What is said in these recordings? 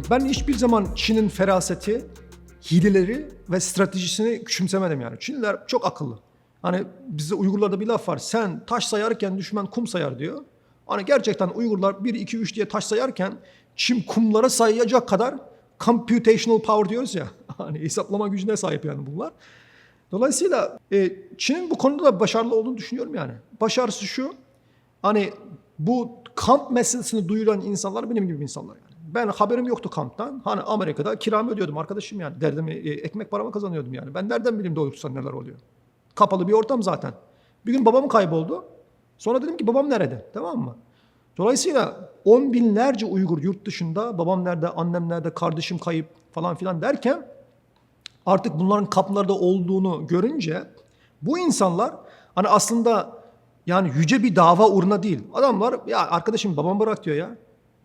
E, Ben hiçbir zaman Çin'in feraseti, hileleri ve stratejisini küçümsemedim yani. Çinliler çok akıllı. Hani bizde Uygurlarda bir laf var. Sen taş sayarken düşman kum sayar diyor. Hani gerçekten Uygurlar 1, 2, 3 diye taş sayarken Çin kumlara sayacak kadar computational power diyoruz ya. Hani hesaplama gücüne sahip yani bunlar. Dolayısıyla e, Çin'in bu konuda da başarılı olduğunu düşünüyorum yani. Başarısı şu, hani bu kamp meselesini duyuran insanlar benim gibi insanlar yani. Ben haberim yoktu kamptan. Hani Amerika'da kiramı ödüyordum arkadaşım yani. Derdimi, e, ekmek paramı kazanıyordum yani. Ben nereden bileyim doğrultusa neler oluyor? Kapalı bir ortam zaten. Bir gün babam kayboldu. Sonra dedim ki babam nerede? Tamam mı? Dolayısıyla on binlerce Uygur yurt dışında, babam nerede, annem nerede, kardeşim kayıp falan filan derken artık bunların kapılarda olduğunu görünce bu insanlar hani aslında yani yüce bir dava uğruna değil. Adamlar ya arkadaşım babamı bırak diyor ya.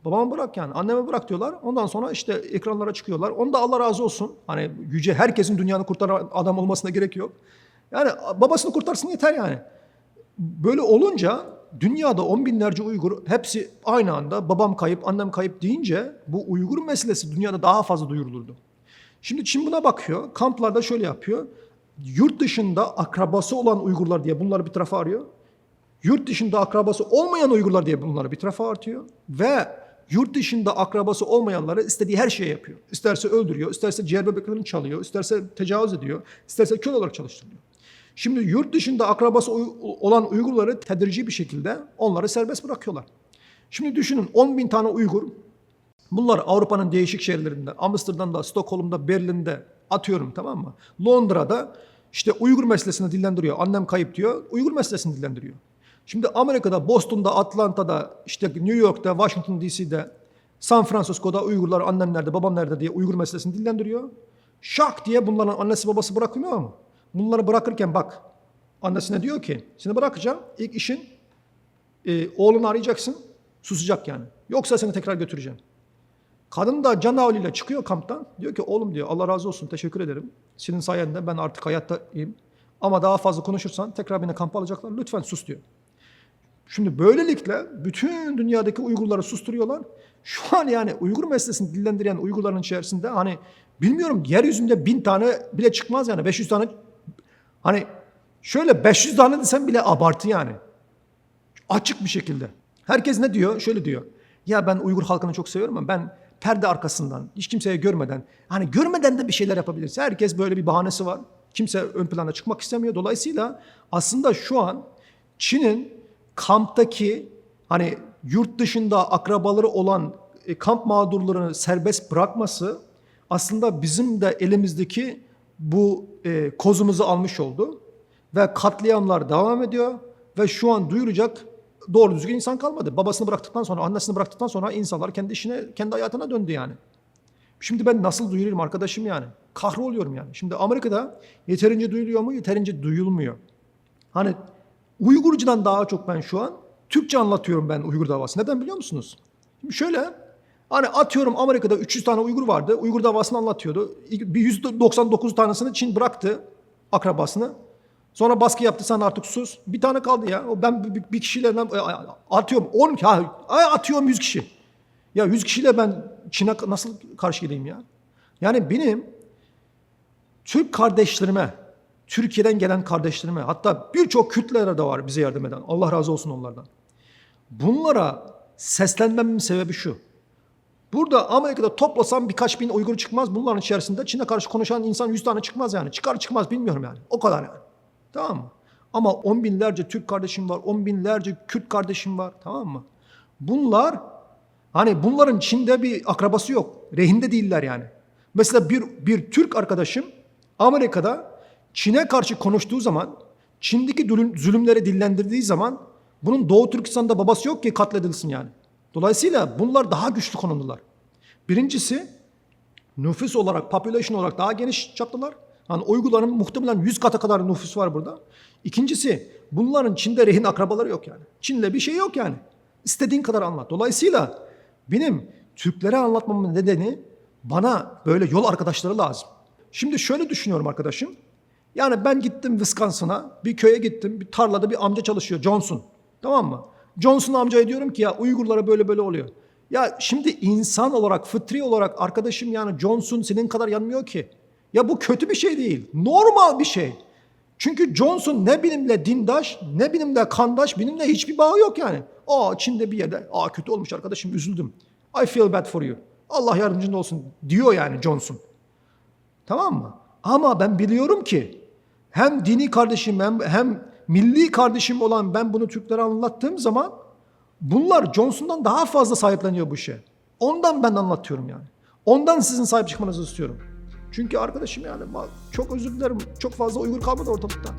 Babamı bırak yani. Anneme bırak diyorlar. Ondan sonra işte ekranlara çıkıyorlar. Onda Allah razı olsun. Hani yüce herkesin dünyanı kurtaran adam olmasına gerek yok. Yani babasını kurtarsın yeter yani. Böyle olunca dünyada on binlerce Uygur hepsi aynı anda babam kayıp, annem kayıp deyince bu Uygur meselesi dünyada daha fazla duyurulurdu. Şimdi Çin buna bakıyor. Kamplarda şöyle yapıyor. Yurt dışında akrabası olan Uygurlar diye bunları bir tarafa arıyor. Yurt dışında akrabası olmayan Uygurlar diye bunları bir tarafa atıyor. Ve yurt dışında akrabası olmayanları istediği her şeyi yapıyor. İsterse öldürüyor, isterse ciğer bebeklerini çalıyor, isterse tecavüz ediyor, isterse köle olarak çalıştırıyor. Şimdi yurt dışında akrabası olan Uygurları tedrici bir şekilde onları serbest bırakıyorlar. Şimdi düşünün 10 bin tane Uygur Bunlar Avrupa'nın değişik şehirlerinde, Amsterdam'da, Stockholm'da, Berlin'de atıyorum tamam mı? Londra'da işte Uygur meselesini dillendiriyor. Annem kayıp diyor, Uygur meselesini dillendiriyor. Şimdi Amerika'da, Boston'da, Atlanta'da, işte New York'ta, Washington DC'de, San Francisco'da Uygurlar annem nerede, babam nerede diye Uygur meselesini dillendiriyor. Şak diye bunların annesi babası bırakmıyor mu? Bunları bırakırken bak, annesine diyor ki, seni bırakacağım, ilk işin e, oğlunu arayacaksın, susacak yani. Yoksa seni tekrar götüreceğim. Kadın da can havliyle çıkıyor kamptan. Diyor ki oğlum diyor Allah razı olsun teşekkür ederim. Senin sayende ben artık hayattayım. Ama daha fazla konuşursan tekrar beni kampa alacaklar. Lütfen sus diyor. Şimdi böylelikle bütün dünyadaki Uygurları susturuyorlar. Şu an yani Uygur meselesini dillendiren Uygurların içerisinde hani bilmiyorum yeryüzünde bin tane bile çıkmaz yani 500 tane hani şöyle 500 tane desem bile abartı yani. Açık bir şekilde. Herkes ne diyor? Şöyle diyor. Ya ben Uygur halkını çok seviyorum ama ben perde arkasından, hiç kimseye görmeden, hani görmeden de bir şeyler yapabiliriz. Herkes böyle bir bahanesi var. Kimse ön plana çıkmak istemiyor. Dolayısıyla aslında şu an Çin'in kamptaki hani yurt dışında akrabaları olan e, kamp mağdurlarını serbest bırakması aslında bizim de elimizdeki bu e, kozumuzu almış oldu. Ve katliamlar devam ediyor ve şu an duyuracak doğru düzgün insan kalmadı. Babasını bıraktıktan sonra, annesini bıraktıktan sonra insanlar kendi işine, kendi hayatına döndü yani. Şimdi ben nasıl duyururum arkadaşım yani? Kahroluyorum yani. Şimdi Amerika'da yeterince duyuluyor mu? Yeterince duyulmuyor. Hani Uygurcudan daha çok ben şu an Türkçe anlatıyorum ben Uygur davası. Neden biliyor musunuz? Şimdi şöyle hani atıyorum Amerika'da 300 tane Uygur vardı. Uygur davasını anlatıyordu. Bir 199 tanesini Çin bıraktı akrabasını. Sonra baskı yaptı sen artık sus. Bir tane kaldı ya. Ben bir, kişiyle e, atıyorum 10 ha, atıyorum 100 kişi. Ya 100 kişiyle ben Çin'e nasıl karşı geleyim ya? Yani benim Türk kardeşlerime, Türkiye'den gelen kardeşlerime, hatta birçok Kürtlere de var bize yardım eden. Allah razı olsun onlardan. Bunlara seslenmemin sebebi şu. Burada Amerika'da toplasam birkaç bin Uygur çıkmaz. Bunların içerisinde Çin'e karşı konuşan insan 100 tane çıkmaz yani. Çıkar çıkmaz bilmiyorum yani. O kadar yani. Tamam mı? Ama on binlerce Türk kardeşim var, on binlerce Kürt kardeşim var. Tamam mı? Bunlar hani bunların Çin'de bir akrabası yok. Rehinde değiller yani. Mesela bir, bir Türk arkadaşım Amerika'da Çin'e karşı konuştuğu zaman, Çin'deki zulüm, zulümleri dillendirdiği zaman bunun Doğu Türkistan'da babası yok ki katledilsin yani. Dolayısıyla bunlar daha güçlü konumlular. Birincisi nüfus olarak, population olarak daha geniş çaplılar. Hani Uygurların muhtemelen 100 kata kadar nüfus var burada. İkincisi bunların Çin'de rehin akrabaları yok yani. Çin'le bir şey yok yani. İstediğin kadar anlat. Dolayısıyla benim Türklere anlatmamın nedeni bana böyle yol arkadaşları lazım. Şimdi şöyle düşünüyorum arkadaşım. Yani ben gittim Wisconsin'a, bir köye gittim, bir tarlada bir amca çalışıyor, Johnson. Tamam mı? Johnson amcaya diyorum ki ya Uygurlara böyle böyle oluyor. Ya şimdi insan olarak, fıtri olarak arkadaşım yani Johnson senin kadar yanmıyor ki. Ya bu kötü bir şey değil. Normal bir şey. Çünkü Johnson ne benimle dindaş, ne benimle kandaş, benimle hiçbir bağı yok yani. Aa Çin'de bir yerde, aa kötü olmuş arkadaşım üzüldüm. I feel bad for you. Allah yardımcın olsun diyor yani Johnson. Tamam mı? Ama ben biliyorum ki hem dini kardeşim hem, hem milli kardeşim olan ben bunu Türklere anlattığım zaman bunlar Johnson'dan daha fazla sahipleniyor bu işe. Ondan ben anlatıyorum yani. Ondan sizin sahip çıkmanızı istiyorum. Çünkü arkadaşım yani çok özür dilerim çok fazla Uygur kalmadı ortalıkta.